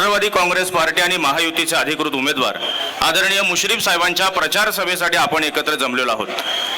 Rashtrawadi Congress party आणि महायुतीचे अधिकृत उमेदवार आदरणीय मुश्रीफ साहेबांच्या प्रचार सभेसाठी आपण एकत्र जमलेलो आहोत.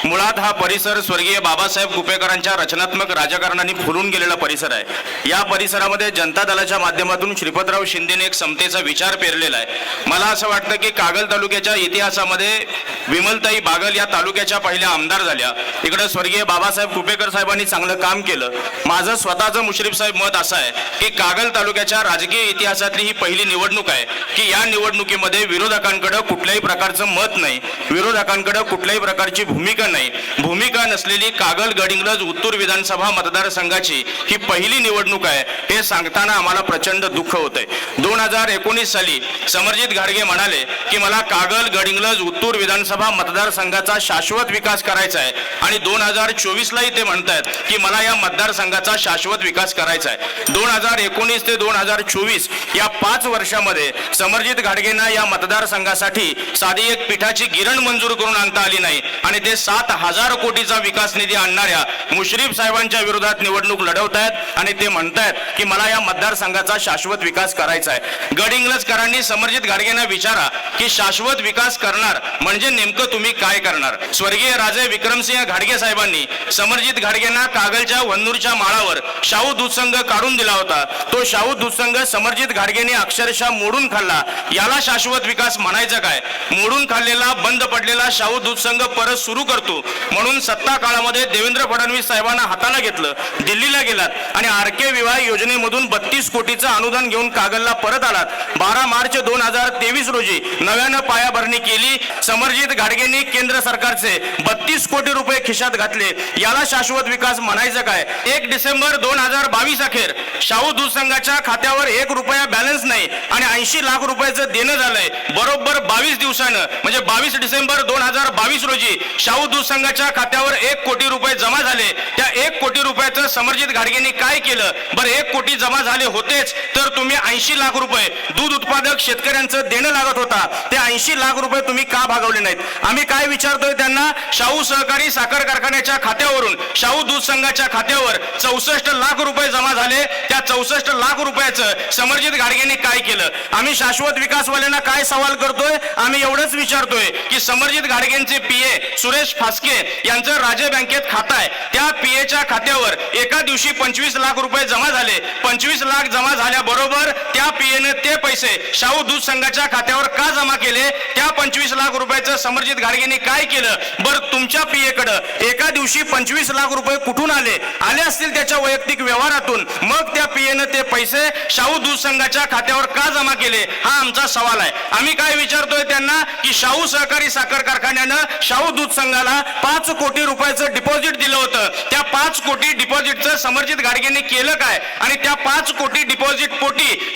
मुळात हा परिसर स्वर्गीय बाबासाहेब कुपेकरांच्या रचनात्मक राजकारणाने फुलून गेलेला परिसर आहे. या परिसरामध्ये जनता दलाच्या माध्यमातून श्रीपतराव शिंदेने एक समतेचा विचार पेरलेला आहे. मला असं वाटतं की कागल तालुक्याच्या इतिहासामध्ये विमलताई बागल या तालुक्याच्या पहिल्या आमदार झाल्या. इकडे स्वर्गीय बाबासाहेब कुपेकर साहेबांनी चांगलं काम केलं. माझं स्वतःचं मुश्रीफ साहेब मत असं आहे की कागल तालुक्याच्या राजकीय इतिहासातली ही पहिली निवडणूक आहे की या निवडणुकीमध्ये विरोधकांकडे कुठल्याही प्रकारचं मत नाही. विरोधकांकडे कुठल्याही प्रकारची भूमिका नाही. भूमिका नसलेली कागल गडिंगलज उत्तूर विधानसभा मतदारसंघाची ही पहिली निवडणूक आहे. हे सांगताना आम्हाला प्रचंड दुःख होत आहे दोन हजार एकोणीस साली समरजित घाडगे म्हणाले की मला कागल गडिंगलज उत्तूर विधानसभा मतदारसंघाचा शाश्वत विकास करायचा आहे. आणि दोन हजार चोवीसलाही ते म्हणतायत की मला या मतदारसंघाचा शाश्वत विकास करायचा आहे. दोन हजार एकोणीस ते दोन हजार चोवीस या पाच वर्षामध्ये समरजित घाडगेंना या मतदारसंघासाठी साधी एक पिठाची गिरण मंजूर करून आणता आली नाही. आणि ते सात हजार कोटीचा विकास निधी आणणाऱ्या मुश्रीफ साहेबांच्या विरोधात निवडणूक लढवतायत आणि ते म्हणतायत की मला या मतदारसंघाचा शाश्वत विकास करायचा आहे. गड इंग्लजकरांनी समरजित विचारा की शाश्वत विकास करणार म्हणजे नेमकं तुम्ही काय करणार? स्वर्गीय राजे विक्रमसिंह घाडगे साहेबांनी समरजित घाडगेंना कागलच्या वन्नूरच्या माळावर शाहू दूधसंघ काढून दिला होता. तो शाहू दूधसंघ समरजित घाडगेंनी अक्षरशः मोडून खाल्ला. याला शाश्वत विकास म्हणायचं काय? मोडून खाल्लेला बंद पडलेला शाहू दूधसंघ परत सुरू करतो. म्हणून सत्ता काळामध्ये देवेंद्र फडणवीस साहेबांना हाताला घेतलं दिल्लीला गेलात आणि आर के विवाह योजनेमधून बत्तीस कोटीचं अनुदान घेऊन कागलला परत आलात. बारा मार्च दोन हजार तेवीस रोजी नव्यानं पायाभरणी केली. समरजित घाडगेंनी केंद्र सरकारचे बत्तीस कोटी रुपये खिशात घातले. याला शाश्वत विकास म्हणायचं काय? एक डिसेंबर दोन हजार बावीस अखेर शाहू दूध संघाच्या खात्यावर एक रुपया बॅलन्स नाही आणि ऐंशी लाख रुपयाचं देणं झालंय. बरोबर बावीस दिवसानं म्हणजे बावीस डिसेंबर दोन हजार बावीस रोजी शाहू मजदूर संघाच्या खात्यावर एक कोटी रुपये जमा झाले. त्या एक कोटी रुपयाचं समरजित घाडगेंनी काय केलं? बरं एक कोटी जमा झाले होतेच तर तुम्ही ऐंशी लाख रुपये दूध उत्पादक शेतकऱ्यांचं देणं लागत होता. ते ऐंशी लाख रुपये तुम्ही का भागवले नाहीत? आम्ही काय विचारतोय त्यांना? शाहू सहकारी साखर कारखान्याच्या खात्यावरून शाहू दूध संघाच्या खात्यावर चौसष्ट लाख रुपये जमा झाले. त्या चौसष्ट लाख रुपयाचं समरजित घाडगेंनी काय केलं? आम्ही शाश्वत विकासवाल्यांना काय सवाल करतोय? आम्ही एवढंच विचारतोय की समरजित घाडगेंचे पीए सुरेश फासके यांचं राज्य बँकेत खातं आहे. त्या पी एच्या खात्यावर एका दिवशी पंचवीस लाख रुपये जमा झाले. पंचवीस लाख जमा झाल्याबरोबर त्या पी एनं ते पैसे शाहू दूध संघाच्या खात्यावर का जमा केले? त्या पंचवीस लाख रुपयाचं समरजित घाडगेंनी काय केलं? बरं तुमच्या पी एकडं एका दिवशी पंचवीस लाख रुपये कुठून आले? आले असतील त्याच्या वैयक्तिक व्यवहारातून. मग त्या पी एनं ते पैसे शाहू दूध संघाच्या खात्यावर का जमा केले? हा आमचा सवाल आहे. आम्ही काय विचारतोय त्यांना? की शाहू सहकारी साखर कारखान्यानं शाहू दूध संघाला पाच कोटी रुपयाचं डिपॉझिट दिलं होतं. त्या पाच कोटी डिपॉझिटचं समर्जित गाडगेने केलं काय? आणि त्या पाच कोटी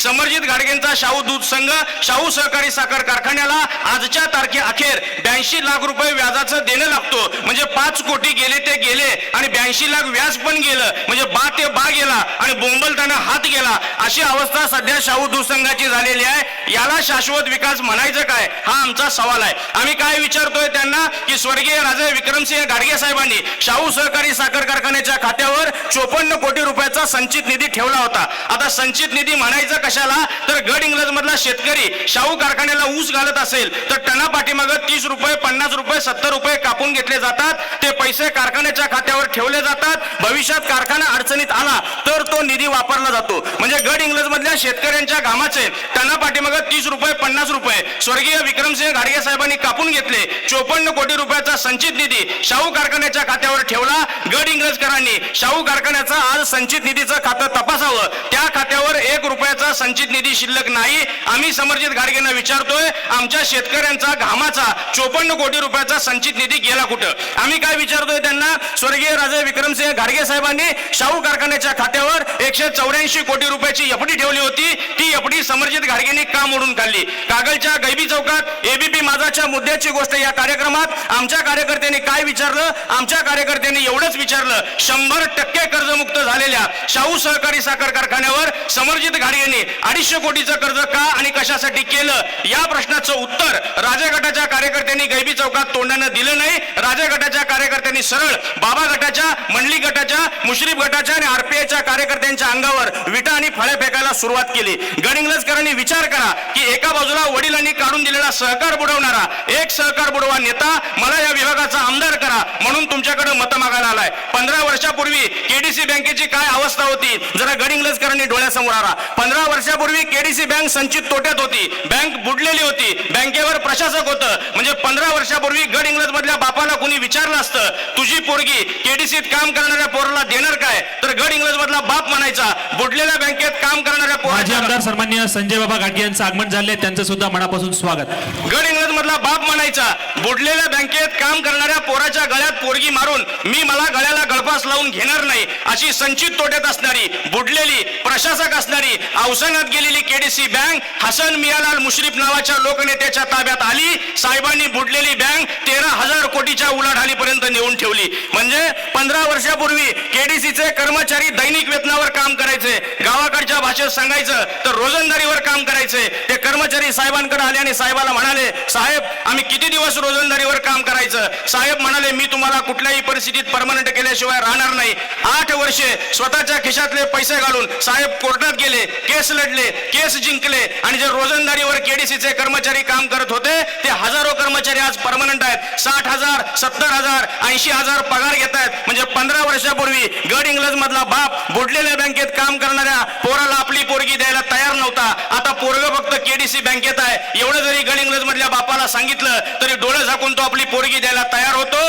समरजित घाडगेंचा शाहू दूध संघ शाहू सहकारी साखर कारखान्याला आजच्या तारखे अखेर ब्याऐंशी लाख रुपये व्याजाचं देणं लागतो. म्हणजे पाच कोटी गेले ते गेले आणि ब्याऐंशी लाख व्याज पण गेलं. म्हणजे बा ते बा गेला आणि बोंबलताना हात गेला. अशी अवस्था सध्या शाहू दूध संघाची झालेली आहे. याला शाश्वत विकास म्हणायचं काय? हा आमचा सवाल आहे. आम्ही काय विचारतोय त्यांना? की स्वर्गीय राजे विक्रमसिंह गाडगे साहेबांनी शाहू सहकारी साखर कारखान्याच्या खात्यावर चोपन्न कोटी रुपयाचा संचित निधी ठेवला होता. आता संचित निधी म्हणायचं कशाला? तर गड इंग्लज मधला शेतकरी शाहू कारखान्याला ऊस घालत असेल तर टना पाठीमाग तीस रुपये पन्नास रुपये सत्तर रुपये कापून घेतले जातात. ते पैसे कारखान्याच्या खात्यावर ठेवले जातात. भविष्यात कारखाना अडचणीत आला तर तो निधी वापरला जातो. म्हणजे गड इंग्लज मधल्या शेतकऱ्यांच्या घामाचे टना पाठीमाग तीस रुपये पन्नास रुपये. स्वर्गीय विक्रमसिंह घाडगे साहेबांनी कापून घेतले. चोपन्न कोटी रुपयाचा संचित निधी शाहू कारखान्याच्या खात्यावर ठेवला. गड इंग्रजकरांनी शाहू कारखान्याचा आज संचित निधीचं खातं तपासावं. त्या खात्यावर एक रुपयाचा संचित निधी शिल्लक नाही आम्ही समर्जित घाडगेंना विचारतोय आमच्या शेतकऱ्यांचा घामाचा चोपन्न कोटी रुपयाचा संचित निधी गेला कुठं? आम्ही काय विचारतोय त्यांना? स्वर्गीय राजे विक्रमसिंह घाडगे साहेबांनी शाहू कारखान्याच्या खात्यावर एकशे चौऱ्याऐंशी कोटी रुपयाची एफडी ठेवली होती. ती एफडी समर्जित घाडगेंनी का मोडून काढली? कागलच्या गैबी चौकात एबीपी माझाच्या मुद्द्याची गोष्ट या कार्यक्रमात आमच्या कार्यकर्त्यांनी काय विचारलं? आमच्या कार्यकर्त्यांनी एवढंच विचारलं. शंभर टक्के कर्जमुक्त झालेल्या शाहू सहकारी साखर कारखान्यावर समर्जित घाडगेंनी अडीचशे कोटीचं कर्ज का आणि कशासाठी केलं? या प्रश्नाचं उत्तर राजगटाच्या कार्यकर्त्यांनी गैबी चौकात तोंडानं दिलं नाही. राजे गटाच्या कार्यकर्त्यांनी सरळ बाबा गटाच्या मंडली गटाच्या मुश्रीफ गटाच्या आणि आरपीआयच्या कार्यकर्त्यांच्या अंगावर विटा आणि फळे फेकायला सुरुवात केली. गणिंगलजकरांनी विचार करा की एका बाजूला वडिलांनी काढून दिलेला सहकार बुडवणारा एक सहकार बुडवा नेता मला या विभागाचा आमदार करा म्हणून तुमच्याकडे मत मागायला आलाय. पंधरा वर्षापूर्वी केडीसी बँकेची काय अवस्था होती? जरा गड डोळ्यासमोर आला. पंधरा वर्षापूर्वी केडीसी बँक संचित तोट्यात होती. बँक बुडलेली होती. बँकेवर प्रशासक होतं. म्हणजे पंधरा वर्षापूर्वी गड इंग्लज मधल्या बापाला कोणी विचारलं असतं तुझी पोरगी केडीसीत काम करणाऱ्या पोराला देणार काय? तर गड इंग्लज मधला बाप म्हणायचा बुडलेल्या बँकेत काम करणाऱ्या माजी आमदार सन्मान्य संजय बाबा गाडगे यांचं आगमन झाले त्यांचं सुद्धा मनापासून स्वागत. गड इंग्लज मधला बाप म्हणायचा बुडलेल्या बँकेत काम करणाऱ्या पोराच्या गळ्यात पोरगी मारून मी मला गळ्याला विश्वास लावून घेणार नाही अशी संचित तोट्यात असणारी बुडलेली प्रशासक असणारी अवसानात गेलेली केडीसी बँक हसन मियालाल मुश्रीफ नावाच्या लोकनेत्याच्या ताब्यात आली साहेबांनी बुडलेली बँक तेरा हजार कोटीच्या उलाढालीपर्यंत नेऊन ठेवली. म्हणजे पंधरा वर्षापूर्वी केडीसीचे कर्मचारी दैनिक वेतनावर काम करायचे गावाकडच्या भाषेत सांगायचं तर रोजंदारीवर काम करायचे. ते कर्मचारी साहेबांकडे आले आणि साहेबाला म्हणाले साहेब आम्ही किती दिवस रोजंदारीवर काम करायचं? साहेब म्हणाले मी तुम्हाला कुठल्याही परिस्थितीत परमनंट केल्याशिवाय राहणार नाही. आठ वर्षे स्वतःच्या खिशातले पैसे घालून साहेब कोर्टात गेले केस लढले केस जिंकले आणि जे रोजंदारीवर केडीसीचे कर्मचारी काम करत होते ते हजारो कर्मचारी आज परमनंट आहेत. साठ हजार सत्तर हजार ऐंशी हजार पगार घेत आहेत. म्हणजे पंधरा वर्षापूर्वी गड इंग्लज मधला बाप बुडलेल्या बँकेत काम करणाऱ्या पोराला आपली पोरगी द्यायला तयार नव्हता. आता पोरग फक्त केडीसी बँकेत आहे. एवढं जरी गड इंग्लज मधल्या बापाला सांगितलं तरी डोळे झाकून तो आपली पोरगी द्यायला तयार होतो.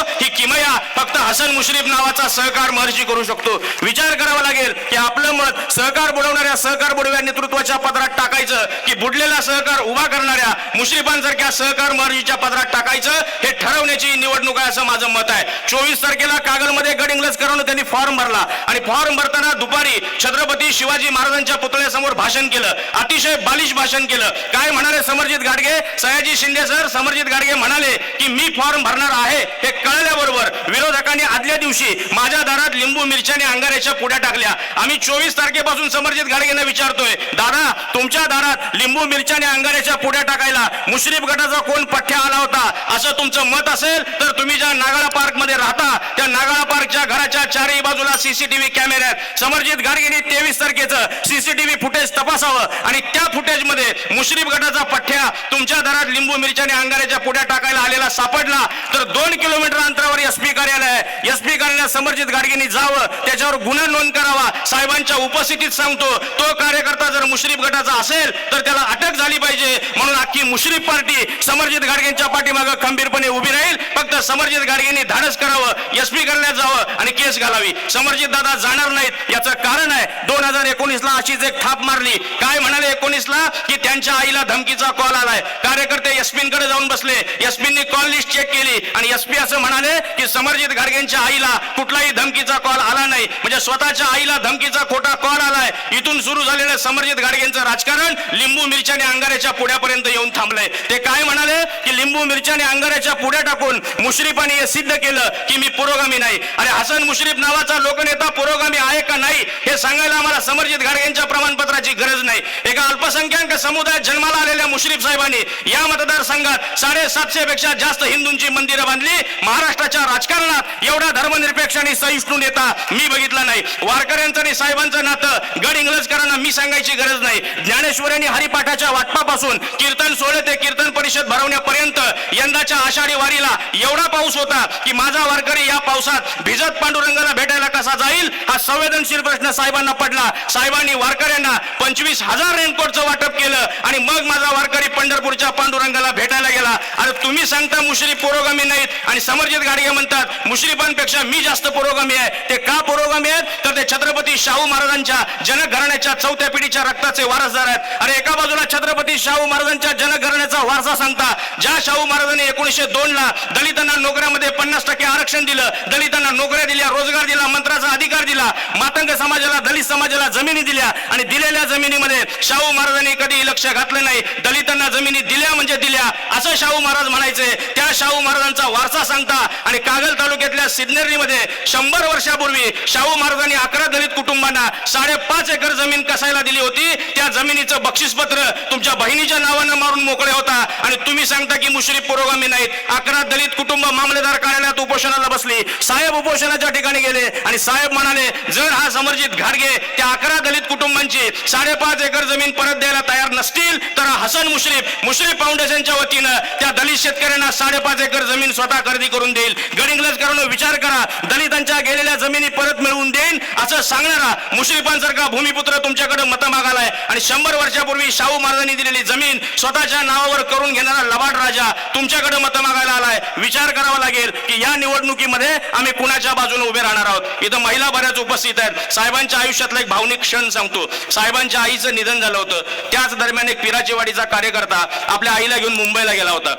हसन मुश्रीफ नावाचा सहकार महर्षी करू शकतो. विचार करावा लागेल की आपलं मत सहकार बुडवणाऱ्या सहकार बुडव्या नेतृत्वाच्या पदरात टाकायचं की बुडलेला सहकार उभा करणाऱ्या मुश्रीफांसारख्या सहकार महर्षीच्या पदरात टाकायचं हे ठरवण्याची निवडणूक आहे असं माझं मत आहे. चोवीस तारखेला कागलमध्ये गड इंग्लज करून त्यांनी फॉर्म भरला आणि फॉर्म भरताना दुपारी छत्रपती शिवाजी महाराजांच्या पुतळ्यासमोर भाषण केलं. अतिशय बालिश भाषण केलं. काय म्हणाले समरजित गाडगे? सयाजी शिंदे सर समरजित गाडगे म्हणाले की मी फॉर्म भरणार आहे हे कळल्याबरोबर विरोधकांनी आदल्या दिवशी माझ्या दारात लिंबू मिरच्याने अंगाऱ्याच्या पुड्या टाकल्या. आम्ही चोवीस तारखेपासून समर्जित गाडगेंना विचारतोय. दादा तुमच्या दारात लिंबू मिरच्याने अंगाऱ्याच्या पुड्या टाकायला मुश्रीफ गटाचा कोण पठ्ठ्या आला होता? असं तुमचं मत असेल तर तुम्ही ज्या नागाळा पार्कमध्ये राहता त्या नागाळा पार्कच्या घराच्या चारही बाजूला सीसीटीव्ही कॅमेरे आहेत. समरजित गाडगेंनी तेवीस तारखेचं सीसीटीव्ही फुटेज तपासावं आणि त्या फुटेजमध्ये मुश्रीफ गटाचा पठ्ठ्या तुमच्या दारात लिंबू मिरच्याने अंगाऱ्याच्या पुड्या टाकायला आलेला सापडला तर दोन किलोमीटर अंतरावर एसपी कार्यालय एस पी कार्यालयात समर्जित गाडगेंनी जावं त्याच्यावर गुन्हा नोंद करावा साहेबांच्या उपस्थितीत सांगतो तो कार्यकर्ता जर मुश्रीफ गटाचा असेल तर त्याला अटक झाली पाहिजे. म्हणून अख्खी मुश्रीफ पार्टी समर्जित गाडगेंच्या पाठीमागं खंबीरपणे उभी राहील फक्त समर्जित गाडगेंनी धाडस करावं एस पी कार्यालयात जावं आणि केस घालावी. समर्जित दादा जाणार नाहीत याचं कारण आहे दोन हजार एकोणीसला अशीच एक थाप मारली. काय म्हणाले एकोणीसला? की त्यांच्या आईला धमकीचा कॉल आलाय. कार्यकर्ते एसपींकडे जाऊन बसले. एसपींनी कॉल लिस्ट चेक केली. आणि एसपी असं म्हणाले की समर्जित गाडगे गाडगेंच्या आईला कुठलाही धमकीचा कॉल आला नाही. म्हणजे स्वतःच्या आईला धमकीचा खोटा कॉल आलाय. इथून सुरू झालेलं समरजित गाडगेंचं राजकारण लिंबू मिरच्या आणि अंगाऱ्याच्या पुढ्यापर्यंत येऊन थांबलंय. ते काय म्हणाले? की लिंबू मिरच्या आणि अंगाऱ्याच्या पुढ्या टाकून मुश्रीफाने हे सिद्ध केलं की मी पुरोगामी नाही. अरे हसन मुश्रीफ नावाचा लोकनेता पुरोगामी आहे का नाही हे सांगायला आम्हाला समरजित गाडगेंच्या प्रमाणपत्राची गरज नाही. एका अल्पसंख्याक समुदायात जन्माला आलेल्या मुश्रीफ साहेबांनी या मतदारसंघात साडेसातशे पेक्षा जास्त हिंदूंची मंदिरं बांधली. महाराष्ट्राच्या राजकारणात एवढा धर्मनिरपेक्ष आणि सहिष्णू नेता मी बघितला नाही. वारकऱ्यांचं आणि साहेबांचं नातं गड इंग्लजकरांना मी सांगायची गरज नाही. ज्ञानेश्वरी यांनी हरिपाठाच्या वाटपापासून कीर्तन सोहळे ते कीर्तन परिषद भरवण्यापर्यंत यंदाच्या आषाढी वारीला एवढा पाऊस होता की माझा वारकरी या पावसात भिजत पांडुरंगाला भेटायला कसा जाईल? हा संवेदनशील प्रश्न साहेबांना पडला. साहेबांनी वारकऱ्यांना पंचवीस हजार रेनकोटचं वाटप केलं आणि मग माझा वारकरी पंढरपूरच्या पांडुरंगाला भेटायला गेला. अरे तुम्ही सांगता मुश्री पुरोगामी नाहीत आणि समरजित गाडगे म्हणतात मुश्रीफांपेक्षा मी जास्त पुरोगामी आहे. ते का पुरोगामी आहेत? तर ते छत्रपती शाहू महाराजांच्या जनक घराण्याच्या चौथ्या पिढीच्या रक्ताचे वारसदार आहेत. अरे एका बाजूला छत्रपती शाहू महाराजांच्या जनक घराण्याचा वारसा सांगता ज्या शाहू महाराजांनी एकोणीसशे दोन ला दलितांना नोकऱ्यामध्ये पन्नास टक्के आरक्षण दिलं दलितांना नोकऱ्या दिल्या रोजगार दिला मंत्राचा अधिकार दिला मातंग समाजाला दलित समाजाला जमिनी दिल्या आणि दिलेल्या जमिनीमध्ये शाहू महाराजांनी कधी लक्ष घातलं नाही. दलितांना जमिनी दिल्या म्हणजे दिल्या असं शाहू महाराज म्हणायचे. त्या शाहू महाराजांचा वारसा सांगता आणि कागल तालुक्यातल्या सिद्नेरीमध्ये शंभर वर्षापूर्वी शाहू महाराजांनी अकरा दलित कुटुंब साडेपाच एकर जमीन कसायला दिली होती त्या जमिनीचं बक्षीसपत्र तुमच्या बहिणीच्या नावानं मारून मोकळे होता. आणि तुम्ही सांगता की मुश्रीफ पुरोगामी नाहीत. अकरा दलित कुटुंब मामलेदार कार्यालयात उपोषणाला बसली. साहेब उपोषणाच्या ठिकाणी गेले आणि साहेब म्हणाले जर हा समर्जित घाडगे त्या अकरा दलित कुटुंबांची साडेपाच एकर जमीन परत द्यायला तयार नसतील तर हसन मुश्रीफ मुश्रीफ फाउंडेशनच्या वतीनं त्या दलित शेतकऱ्यांना साडेपाच एकर जमीन स्वतः खरेदी करून देईल. गडिंग्लज विचार करा. दलितांच्या गेलेल्या जमिनी परत मिळवून देईन असं सांगणारा मुश्रीफांसारखा भूमिपुत्र तुमच्याकडे मतं मागालाय आणि शंभर वर्षापूर्वी शाहू महाराजांनी दिलेली जमीन स्वतःच्या नावावर करून घेणारा लबाड राजा तुमच्याकडे मतं मागायला आलाय. विचार करावा लागेल की या निवडणुकीमध्ये आम्ही कुणाच्या बाजूने उभे राहणार आहोत? इथं महिला बऱ्याच उपस्थित आहेत. साहेबांच्या आयुष्यातला एक भावनिक क्षण सांगतो. साहेबांच्या आईचं निधन झालं होतं. त्याच दरम्यान एक पिराचेवाडीचा कार्यकर्ता आपल्या आईला घेऊन मुंबईला गेला होता.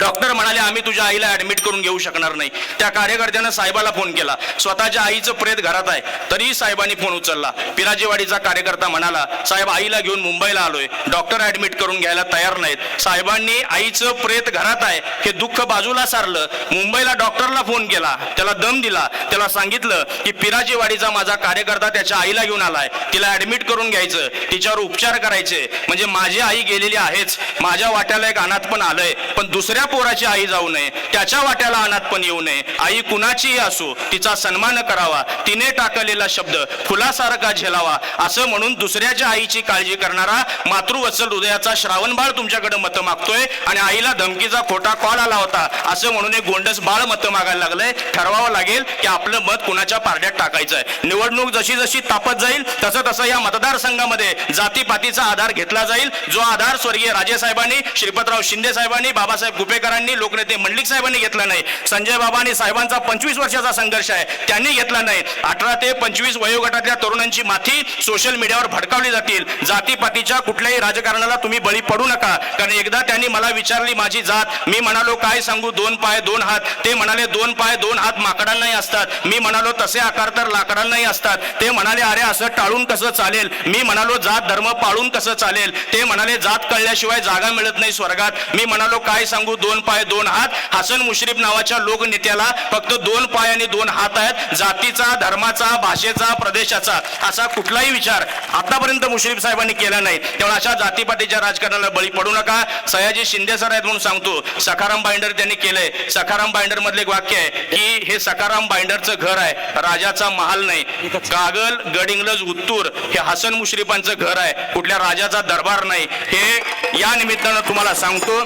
डॉक्टर म्हणाले आम्ही तुझ्या आईला ऍडमिट करून घेऊ शकणार नाही. त्या कार्यकर्त्यानं साहेबाला फोन केला. स्वतःच्या आईचं प्रेत घरात आहे तरीही साहेबांनी फोन उचलला. पिराजेवाडीचा कार्यकर्ता म्हणाला साहेब आईला घेऊन मुंबईला आलोय. डॉक्टर ऍडमिट करून घ्यायला तयार नाहीत. साहेबांनी आईचं प्रेत घरात आहे. हे दुःख बाजूला सारलं. मुंबईला डॉक्टरला फोन केला. त्याला दम दिला. त्याला सांगितलं की पिराजेवाडीचा माझा कार्यकर्ता त्याच्या आईला घेऊन आलाय. तिला ऍडमिट करून घ्यायचं. तिच्यावर उपचार करायचे. म्हणजे माझी आई गेलेली आहेच. माझ्या वाट्याला एक अनाथ पण आलंय. पण दुसऱ्या पोराची आई जाऊ नये त्याच्या वाट्याला अनाथ पण येऊ नये. आई कुणाचीही असो तिचा सन्मान करावा. तिने टाकलेला शब्द फुलासारखा झेलावा. असं म्हणून दुसऱ्याच्या आईची काळजी करणारा मातृवत्सल हृदयाचा श्रावण बाळ तुमच्याकडे मतं मागतोय आणि आईला धमकीचा खोटा कॉल आला होता. असं म्हणून एक गोंडस बाळ मतं मागायला लागलंय. ठरवावं लागेल की आपलं मत कुणाच्या पारड्यात टाकायचं आहे निवडणूक जशी जशी तापत जाईल तसं तसं या मतदारसंघामध्ये जातीपातीचा आधार घेतला जाईल जो आधार स्वर्गीय राजेसाहेबांनी श्रीपतराव शिंदे साहेबांनी बाबासाहेब कुपेकरांनी लोकनेते मंडलिक साहेबांनी घेतला नाही. संजय बाबा आणि साहेबांचा पंचवीस वर्षाचा संघर्ष आहे. त्यांनी घेतला नाही. अठरा ते पंचवीस वयोगटातल्या तरुणांची माथी सोशल मीडियावर भडकावली जातील. जातीपातीच्या कुठल्याही राजकारणाला तुम्ही बळी पडू नका. कारण एकदा त्यांनी मला विचारली माझी जात मी म्हणालो काय सांगू? दोन पाय दोन हात. ते म्हणाले दोन पाय दोन हात माकडांनाही असतात. मी म्हणालो तसे आकार तर लाकडांनाही असतात. ते म्हणाले अरे असं टाळून कसं चालेल? मी म्हणालो जात धर्म पाळून कसं चालेल? ते म्हणाले जात कळल्याशिवाय जागा मिळत नाही स्वर्गात. मी म्हणालो काय सांगू? दोन पाय दोन हात. हसन मुश्रीफ नावाच्या लोकनेत्याला फक्त दोन पाय आणि दोन हात आहेत. जातीचा धर्माचा भाषेचा प्रदेशाचा असा कुठलाही विचार आतापर्यंत मुश्रीफ साहेबांनी केला नाही. त्यामुळे अशा जातीपातीच्या राजकारणाला बळी पडू नका. सयाजी शिंदे सर आहेत म्हणून सांगतो सखाराम बाइंडर त्यांनी केलंय. सखाराम बाइंडर मधले एक वाक्य आहे की हे सखाराम बाइंडरचं घर आहे. राजाचा महाल नाही. कागल गडिंगलज उत्तूर हे हसन मुश्रीफांचं घर आहे. कुठल्या राजाचा दरबार नाही. हे या निमित्तानं तुम्हाला सांगतो.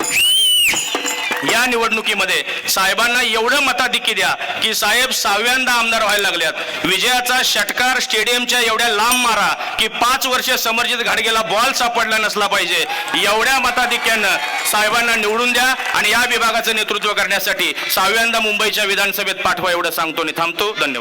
या निवडणुकीमध्ये साहेबांना एवढं मताधिक्य द्या की साहेब सहाव्यांदा आमदार व्हायला लागल्यात विजयाचा षटकार स्टेडियमच्या एवढ्या लांब मारा की पाच वर्ष समर्जित घाडगेला बॉल सापडला नसला पाहिजे. एवढ्या मताधिक्यानं साहेबांना निवडून द्या आणि या विभागाचं नेतृत्व करण्यासाठी सहाव्यांदा मुंबईच्या विधानसभेत पाठवा एवढं सांगतो आणि थांबतो. धन्यवाद.